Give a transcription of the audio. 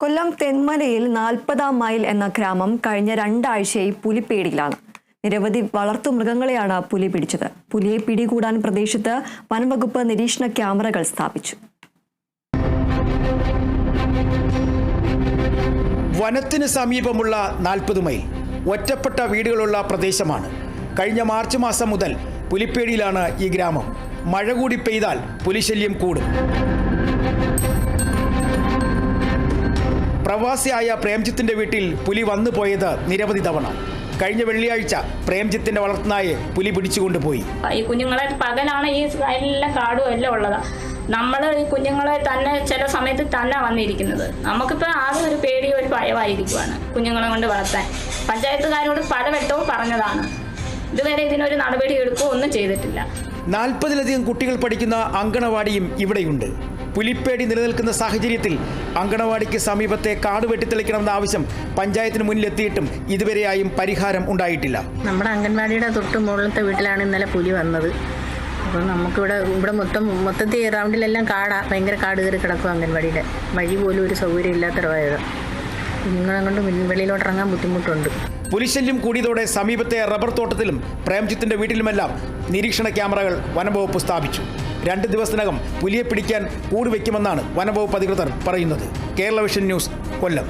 കൊല്ലം തെന്മലയിൽ നാൽപ്പതാം മൈൽ എന്ന ഗ്രാമം കഴിഞ്ഞ രണ്ടാഴ്ചയായി പുലിപ്പേടിയിലാണ്. നിരവധി വളർത്തു മൃഗങ്ങളെയാണ് പുലി പിടിച്ചത്. പുലിയെ പിടികൂടാൻ പ്രദേശത്ത് വനംവകുപ്പ് നിരീക്ഷണ ക്യാമറകൾ സ്ഥാപിച്ചു. വനത്തിന് സമീപമുള്ള നാൽപ്പത് മൈൽ ഒറ്റപ്പെട്ട വീടുകളുള്ള പ്രദേശമാണ്. കഴിഞ്ഞ മാർച്ച് മാസം മുതൽ പുലിപ്പേടിയിലാണ് ഈ ഗ്രാമം. മഴ കൂടി പെയ്താൽ പുലിശല്യം കൂടും. പ്രവാസിയായ പ്രേംജിത്തിന്റെ വീട്ടിൽ പുലി വന്നു പോയത് നിരവധി തവണ. കഴിഞ്ഞ വെള്ളിയാഴ്ച പ്രേംജിത്തിന്റെ വളർത്തുനായെ പുലി പിടിച്ചുകൊണ്ടുപോയി ഈ കുഞ്ഞുങ്ങളെ പകലാണ് ഈ എല്ലാം കാടും എല്ലാം ഉള്ളത്. നമ്മൾ ഈ കുഞ്ഞുങ്ങളെ തന്നെ ചില സമയത്ത് തന്നെ വന്നിരിക്കുന്നത്. നമുക്കിപ്പോൾ ആകെ ഒരു പേടി ഒരു ഭയമായിരിക്കുവാണ് കുഞ്ഞുങ്ങളെ കൊണ്ട് വളർത്താൻ. പഞ്ചായത്തുകാരോട് പലവട്ടവും പറഞ്ഞതാണ്. ഇതുവരെ ഇതിനൊരു നടപടി എടുക്കുകയോ ഒന്നും ചെയ്തിട്ടില്ല. നാൽപ്പതിലധികം കുട്ടികൾ പഠിക്കുന്ന അങ്കണവാടിയും ഇവിടെയുണ്ട്. പുലിപ്പേടി നിലനിൽക്കുന്ന സാഹചര്യത്തിൽ അങ്കണവാടിക്ക് സമീപത്തെ കാട് വെട്ടിത്തെളിക്കണമെന്ന ആവശ്യം പഞ്ചായത്തിന് മുന്നിലെത്തിയിട്ടും ഇതുവരെയായും പരിഹാരം ഉണ്ടായിട്ടില്ല. നമ്മുടെ അംഗൻവാടിയുടെ തൊട്ട് മുകളിലത്തെ വീട്ടിലാണ് ഇന്നലെ പുലി വന്നത്. അപ്പോൾ നമുക്കിവിടെ ഇവിടെ മൊത്തം മൊത്തത്തിൽ റൗണ്ടിലെല്ലാം കാടാ. ഭയങ്കര കാട് കയറി കിടക്കും അംഗൻവാടിയുടെ. വഴി പോലും ഒരു സൗകര്യം കൊണ്ട് മുൻ- വെളിയിലോട്ട് ഇറങ്ങാൻ ബുദ്ധിമുട്ടുണ്ട്. പുലിശല്യം കൂടിയതോടെ സമീപത്തെ റബ്ബർ തോട്ടത്തിലും പ്രേംജിത്തിന്റെ വീട്ടിലുമെല്ലാം നിരീക്ഷണ ക്യാമറകൾ വനംവകുപ്പ് സ്ഥാപിച്ചു. രണ്ട് ദിവസത്തിനകം പുലിയെ പിടിക്കാൻ കൂടുവെക്കുമെന്നാണ് വനവകുപ്പ് അധികൃതർ പറയുന്നത്. Kerala Vision News Kollam.